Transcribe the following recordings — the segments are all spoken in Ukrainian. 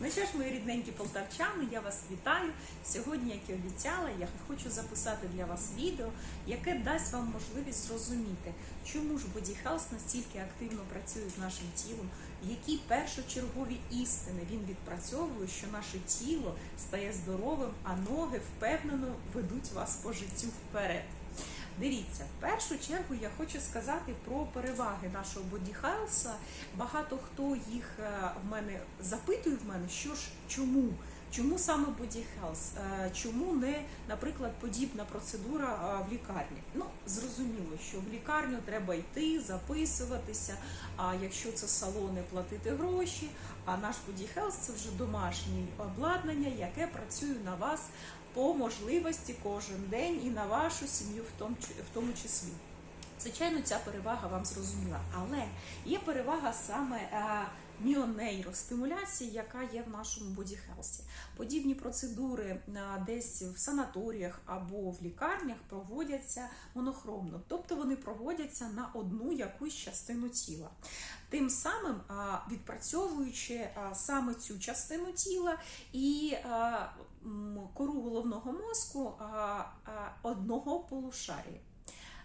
Ну що ж, мої рідненькі полтавчани, я вас вітаю. Сьогодні, як і обіцяла, я хочу записати для вас відео, яке дасть вам можливість зрозуміти, чому ж Health настільки активно працює з нашим тілом, які першочергові істини він відпрацьовує, що наше тіло стає здоровим, а ноги впевнено ведуть вас по життю вперед. Дивіться, в першу чергу я хочу сказати про переваги нашого Health. Багато хто їх е, в мене запитує в мене, що ж чому? Чому саме Health? Е, Чому не, наприклад, подібна процедура е, в лікарні? Ну, зрозуміло, що в лікарню треба йти, записуватися. А якщо це салони, платити гроші. А наш Health – це вже домашнє обладнання, яке працює на вас по можливості кожен день і на вашу сім'ю в тому, в тому числі. Звичайно, ця перевага вам зрозуміла, але є перевага саме е, міонейростимуляції, яка є в нашому Health. Подібні процедури е, десь в санаторіях або в лікарнях проводяться монохромно, тобто вони проводяться на одну якусь частину тіла. Тим самим а, відпрацьовуючи саме цю частину тіла і кору головного мозку одного полушарія.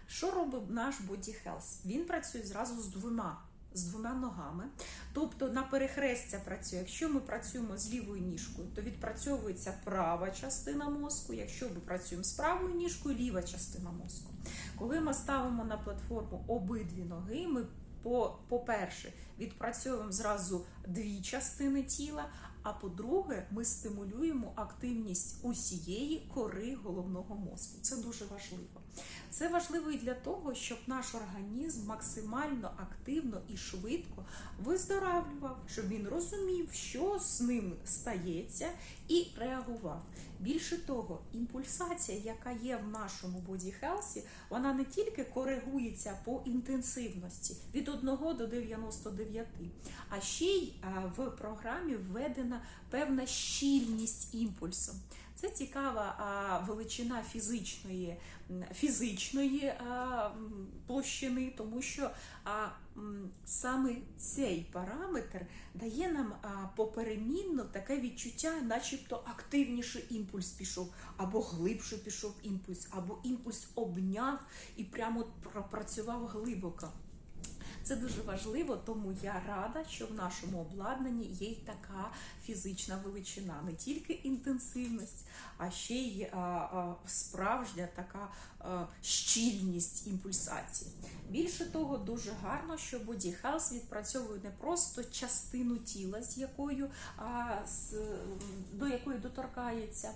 Що робить наш Body Health? Він працює зразу з двома. З двома ногами, тобто на перехрестя працює. Якщо ми працюємо з лівою ніжкою, то відпрацьовується права частина мозку. Якщо ми працюємо з правою ніжкою, ліва частина мозку. Коли ми ставимо на платформу обидві ноги, ми по- по-перше, відпрацьовуємо зразу дві частини тіла. А по-друге, ми стимулюємо активність усієї кори головного мозку. Це дуже важливо. Це важливо і для того, щоб наш організм максимально активно і швидко виздоравлював, щоб він розумів, що з ним стається, і реагував. Більше того, імпульсація, яка є в нашому Health, вона не тільки коригується по інтенсивності від 1 до 99, а ще й в програмі введена певна щільність імпульсу. Це цікава величина фізичної, фізичної площини, тому що саме цей параметр дає нам поперемінно таке відчуття, начебто активніший імпульс пішов, або глибше пішов імпульс, або імпульс обняв і прямо пропрацював глибоко. Це дуже важливо, тому я рада, що в нашому обладнанні є й така фізична величина, не тільки інтенсивність, а ще й справжня така щільність імпульсації. Більше того, дуже гарно, що Body Health відпрацьовує не просто частину тіла, з якою а, з, якої доторкається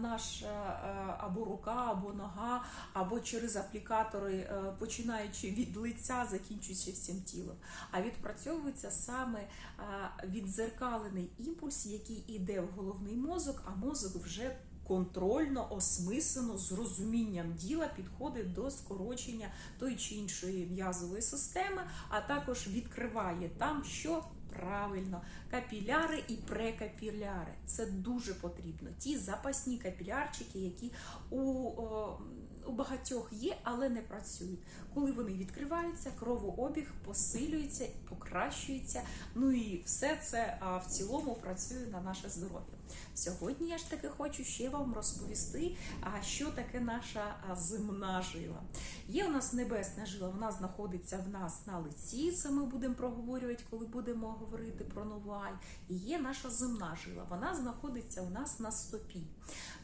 наш а, а, або рука, або нога, або через аплікатори, е, починаючи від лиця, закінчуючи всім тілом, а відпрацьовується саме а, віддзеркалений імпульс, який іде в головний мозок, а мозок вже контрольно, осмислено, з розумінням діла підходить до скорочення тої чи іншої м'язової системи, а також відкриває там, що правильно, капіляри і прекапіляри. Це дуже потрібно. Ті запасні капілярчики, які у, о, у багатьох є, але не працюють. Коли вони відкриваються, кровообіг посилюється, покращується. Ну і все це а, в цілому працює на наше здоров'я. Сьогодні я ж таки хочу ще вам розповісти, що таке наша земна жила. Є у нас небесна жила, вона знаходиться в нас на лиці. Це ми будемо проговорювати, коли будемо говорити про новай. І є наша земна жила. Вона знаходиться у нас на стопі.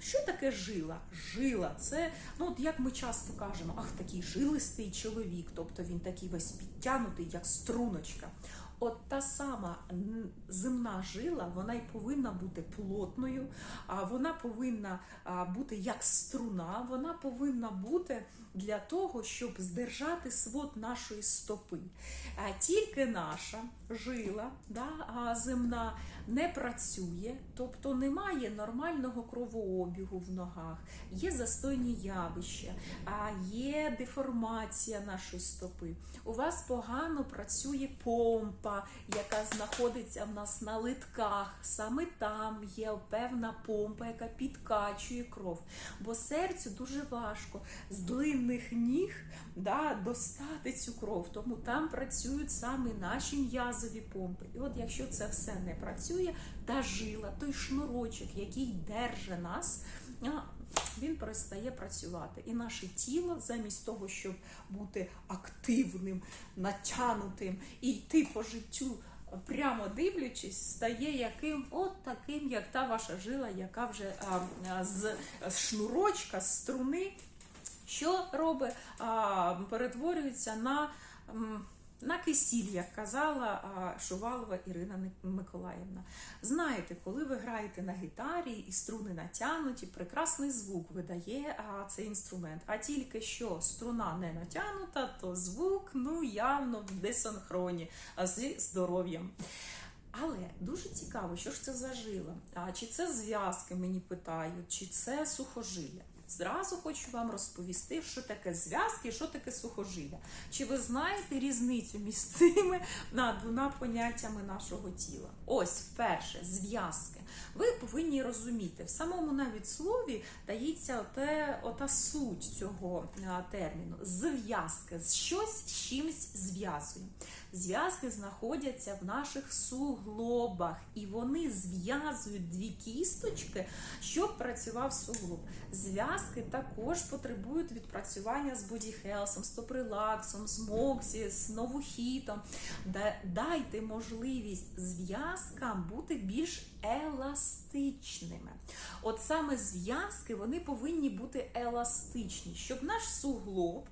Що таке жила? Жила це, ну от як ми часто кажемо, ах, такий жилистий чоловік, тобто він такий весь підтягнутий, як струночка. От та сама земна жила, вона й повинна бути плотною, вона повинна бути як струна, вона повинна бути для того, щоб здержати свод нашої стопи. Тільки наша жила, да, а земна не працює, тобто немає нормального кровообігу в ногах, є застойні явища, є деформація нашої стопи. У вас погано працює помпа яка знаходиться в нас на литках. Саме там є певна помпа, яка підкачує кров. Бо серцю дуже важко з длинних ніг да, достати цю кров. Тому там працюють саме наші м'язові помпи. І от якщо це все не працює, та жила, той шнурочок, який держи нас. Він перестає працювати, і наше тіло, замість того, щоб бути активним, натянутим і йти по життю, прямо дивлячись, стає яким от таким, як та ваша жила, яка вже а, а, з, з шнурочка, з струни, що робить, а, перетворюється на. м, на кисіль, як казала Шувалова Ірина Миколаївна. Знаєте, коли ви граєте на гітарі і струни натягнуті, прекрасний звук видає цей інструмент. А тільки що струна не натягнута, то звук ну явно в десанхроні а, зі здоров'ям. Але дуже цікаво, що ж це за жила? А чи це зв'язки, мені питають, чи це сухожилля? Зразу хочу вам розповісти, що таке зв'язки, що таке сухожилля. Чи ви знаєте різницю між цими двома поняттями нашого тіла? Ось перше, зв'язки. Ви повинні розуміти, в самому навіть слові дається оте, ота суть цього терміну. Зв'язки, щось з чимось зв'язує. Зв'язки знаходяться в наших суглобах, і вони зв'язують дві кісточки, щоб працював суглоб. Зв'язки також потребують відпрацювання з бодіхелсом, з топрилаксом, з моксі, з новохітом. Дайте можливість зв'язкам бути більш еластичними. От саме зв'язки вони повинні бути еластичні, щоб наш суглоб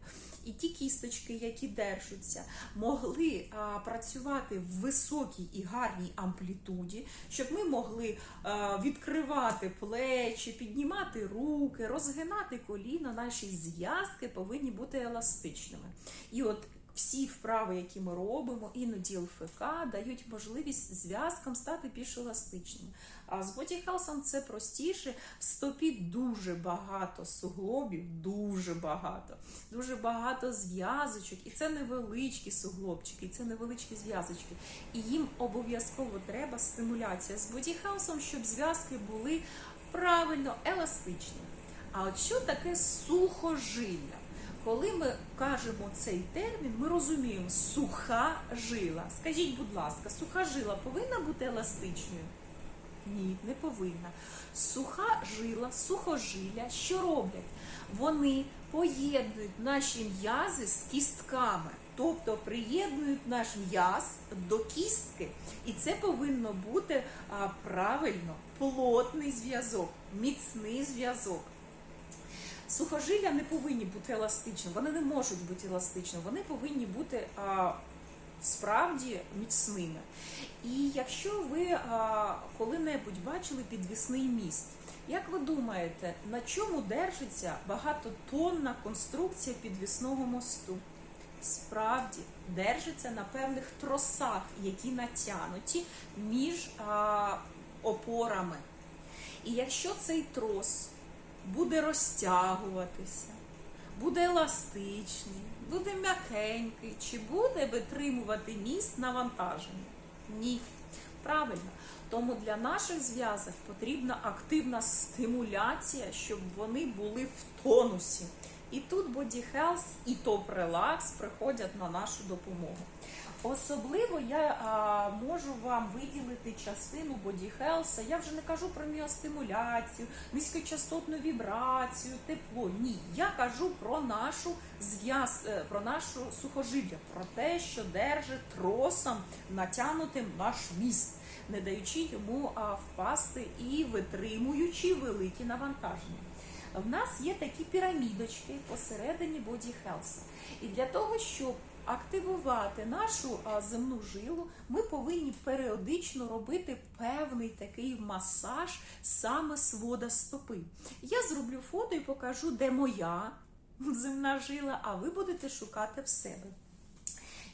і ті кісточки, які держаться, могли а, працювати в високій і гарній амплітуді, щоб ми могли а, відкривати плечі, піднімати руки, розгинати коліна. Наші зв'язки повинні бути еластичними. І от всі вправи, які ми робимо, іноді ЛФК, дають можливість зв'язкам стати більш еластичними. А з бодіхаусом це простіше. В стопі дуже багато суглобів, дуже багато, дуже багато зв'язочок, і це невеличкі суглобчики, і це невеличкі зв'язочки. І їм обов'язково треба стимуляція з бодіхаусом, щоб зв'язки були правильно еластичні. А от що таке сухожилля? Коли ми кажемо цей термін, ми розуміємо суха жила. Скажіть, будь ласка, суха жила повинна бути еластичною? Ні, не повинна. Суха жила, сухожилля, що роблять? Вони поєднують наші м'язи з кістками, тобто приєднують наш м'яз до кістки. І це повинно бути а, правильно плотний зв'язок, міцний зв'язок. Сухожилля не повинні бути еластичними, вони не можуть бути еластичними, вони повинні бути а, справді міцними. І якщо ви коли-небудь бачили підвісний міст, як ви думаєте, на чому держиться багатотонна конструкція підвісного мосту? Справді держиться на певних тросах, які натянуті між а, опорами. І якщо цей трос буде розтягуватися, буде еластичний, буде м'якенький, чи буде витримувати міст навантаження? Ні. Правильно. Тому для наших зв'язок потрібна активна стимуляція, щоб вони були в тонусі. І тут Body Health і Top Relax приходять на нашу допомогу. Особливо я а, можу вам виділити частину Health. Я вже не кажу про міостимуляцію, низькочастотну вібрацію, тепло. Ні, я кажу про нашу зв'яз, е, про нашу сухожилля, про те, що держить тросом натягнутим наш міст, не даючи йому а, впасти і витримуючи великі навантаження. В нас є такі пірамідочки посередині Body Health. І для того, щоб активувати нашу земну жилу, ми повинні періодично робити певний такий масаж саме свода стопи. Я зроблю фото і покажу, де моя земна жила, а ви будете шукати в себе.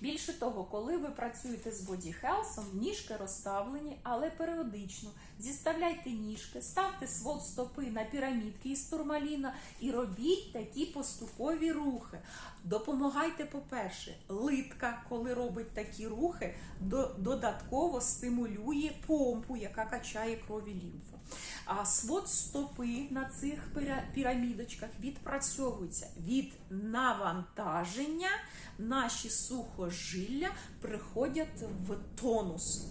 Більше того, коли ви працюєте з бодіхелсом, ніжки розставлені, але періодично зіставляйте ніжки, ставте свод стопи на пірамідки із турмаліна і робіть такі поступові рухи. Допомагайте, по-перше, литка, коли робить такі рухи, до- додатково стимулює помпу, яка качає крові лімфу. А свод стопи на цих піра- пірамідочках відпрацьовується від навантаження. Наші сухожилля приходять в тонус.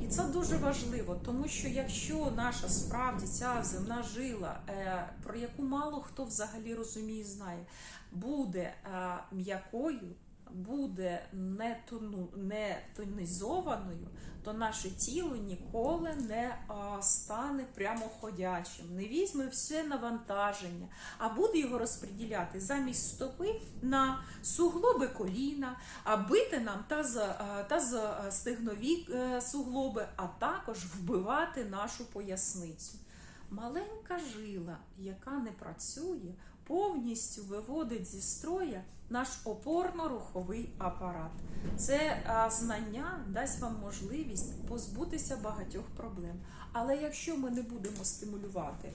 І це дуже важливо, тому що якщо наша справді ця земна жила, е, про яку мало хто взагалі розуміє знає, буде е, м'якою, буде не, тону, не тонізованою, то наше тіло ніколи не а, стане прямоходячим, не візьме все навантаження, а буде його розподіляти замість стопи на суглоби коліна, а бити нам таз, а, таз а, стегнові е, суглоби, а також вбивати нашу поясницю. Маленька жила, яка не працює, повністю виводить зі строя наш опорно-руховий апарат. Це знання дасть вам можливість позбутися багатьох проблем. Але якщо ми не будемо стимулювати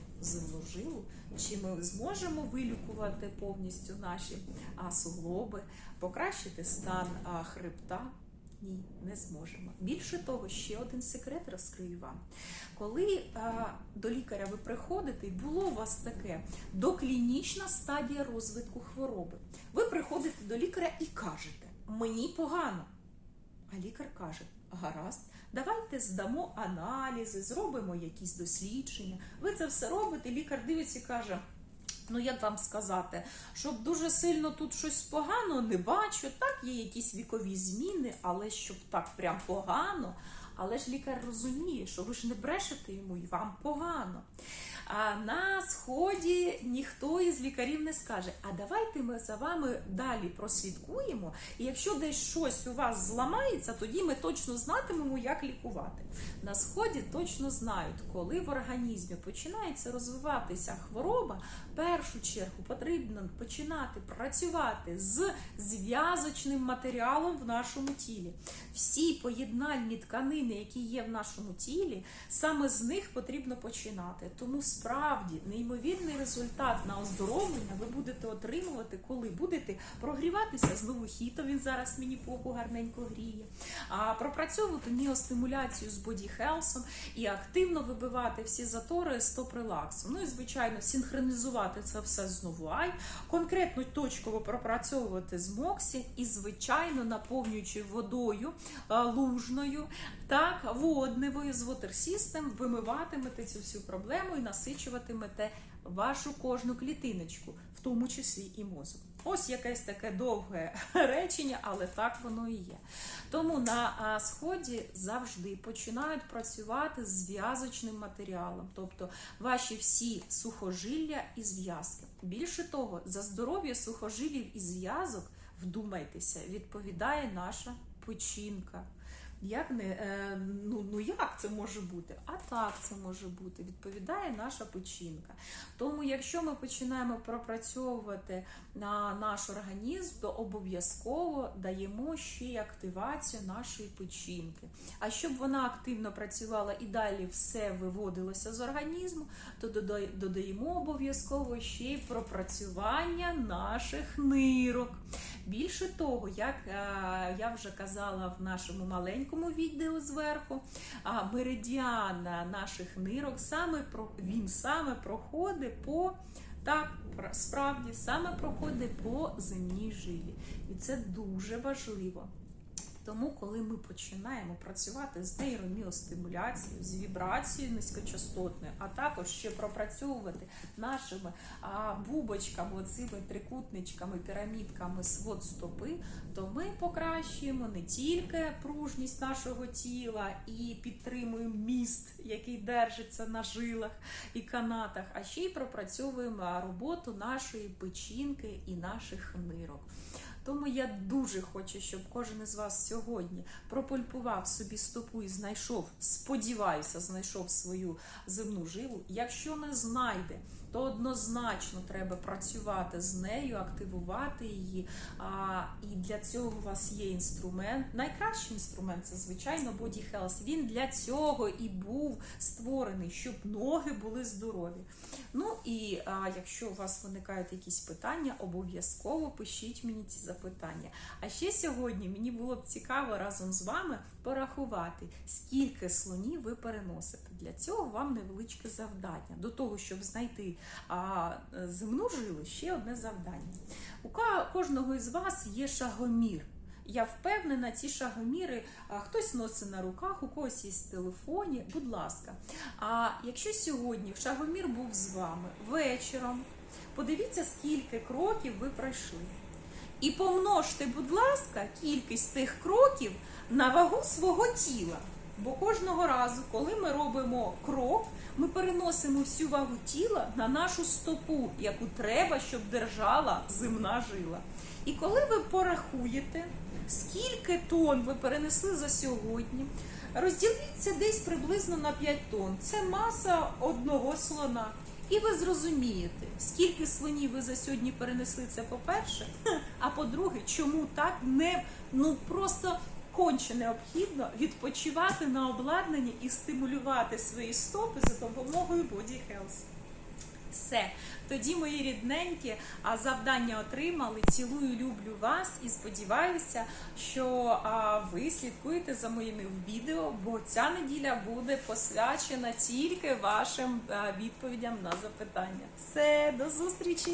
жилу, чи ми зможемо вилікувати повністю наші суглоби, покращити стан хребта? Ні, не зможемо. Більше того, ще один секрет розкрию вам. Коли а, до лікаря ви приходите, було у вас таке доклінічна стадія розвитку хвороби. Ви приходите до лікаря і кажете: мені погано. А лікар каже: гаразд, давайте здамо аналізи, зробимо якісь дослідження. Ви це все робите, лікар дивиться і каже. Ну, як вам сказати, щоб дуже сильно тут щось погано не бачу. Так, є якісь вікові зміни, але щоб так прям погано. Але ж лікар розуміє, що ви ж не брешете йому і вам погано. А на сході ніхто із лікарів не скаже: а давайте ми за вами далі прослідкуємо. І якщо десь щось у вас зламається, тоді ми точно знатимемо, як лікувати. На сході точно знають, коли в організмі починається розвиватися хвороба, в першу чергу потрібно починати працювати з зв'язочним матеріалом в нашому тілі. Всі поєднальні тканини, які є в нашому тілі, саме з них потрібно починати. Тому справді неймовірний результат на оздоровлення ви будете отримувати, коли будете прогріватися знову хітом. Він зараз мені попу гарненько гріє. А пропрацьовувати міостимуляцію з бодіхелсом і активно вибивати всі затори стоп-релаксом. Ну і звичайно, синхронізувати це все з новуай, конкретно точково пропрацьовувати з Моксі і, звичайно, наповнюючи водою е, лужною, так, водневою з Water System, вимиватимете цю всю проблему і насичуватимете вашу кожну клітиночку, в тому числі і мозок. Ось якесь таке довге речення, але так воно і є. Тому на сході завжди починають працювати з зв'язочним матеріалом, тобто ваші всі сухожилля і зв'язки. Більше того, за здоров'я сухожилів і зв'язок, вдумайтеся, відповідає наша печінка. Як не е, ну, ну як це може бути? А так це може бути. Відповідає наша печінка. Тому, якщо ми починаємо пропрацьовувати на наш організм, то обов'язково даємо ще й активацію нашої печінки. А щоб вона активно працювала і далі все виводилося з організму, то додаємо обов'язково ще й пропрацювання наших нирок. Більше того, як е, я вже казала в нашому маленькому відео зверху, а, меридіан наших нирок саме про він саме проходить по так, справді саме проходить по земній жилі, і це дуже важливо. Тому, коли ми починаємо працювати з нейроміостимуляцією, з вібрацією низькочастотною, а також ще пропрацьовувати нашими а, бубочками, оцими трикутничками, пірамідками свод стопи, то ми покращуємо не тільки пружність нашого тіла і підтримуємо міст, який держиться на жилах і канатах, а ще й пропрацьовуємо роботу нашої печінки і наших нирок. Тому я дуже хочу, щоб кожен із вас сьогодні пропульпував собі стопу і знайшов, сподіваюся, знайшов свою земну жилу. Якщо не знайде, то однозначно треба працювати з нею, активувати її. А, і для цього у вас є інструмент. Найкращий інструмент це звичайно Body Health. Він для цього і був створений, щоб ноги були здорові. Ну і а, якщо у вас виникають якісь питання, обов'язково пишіть мені ці запитання. А ще сьогодні мені було б цікаво разом з вами порахувати, скільки слонів ви переносите. Для цього вам невеличке завдання. До того, щоб знайти а, земну жилу, ще одне завдання. У кожного із вас є шагомір. Я впевнена, ці шагоміри хтось носить на руках, у когось є в телефоні. Будь ласка. А якщо сьогодні шагомір був з вами вечором, подивіться, скільки кроків ви пройшли. І помножте, будь ласка, кількість тих кроків на вагу свого тіла. Бо кожного разу, коли ми робимо крок, ми переносимо всю вагу тіла на нашу стопу, яку треба, щоб держала земна жила. І коли ви порахуєте, скільки тонн ви перенесли за сьогодні, розділіть це десь приблизно на 5 тонн. Це маса одного слона. І ви зрозумієте, скільки слонів ви за сьогодні перенесли це по-перше, а по-друге, чому так не ну просто конче необхідно відпочивати на обладнанні і стимулювати свої стопи за допомогою Body Health. Все, тоді мої рідненькі, завдання отримали. Цілую, люблю вас і сподіваюся, що ви слідкуєте за моїми відео, бо ця неділя буде посвячена тільки вашим а, відповідям на запитання. Все, до зустрічі!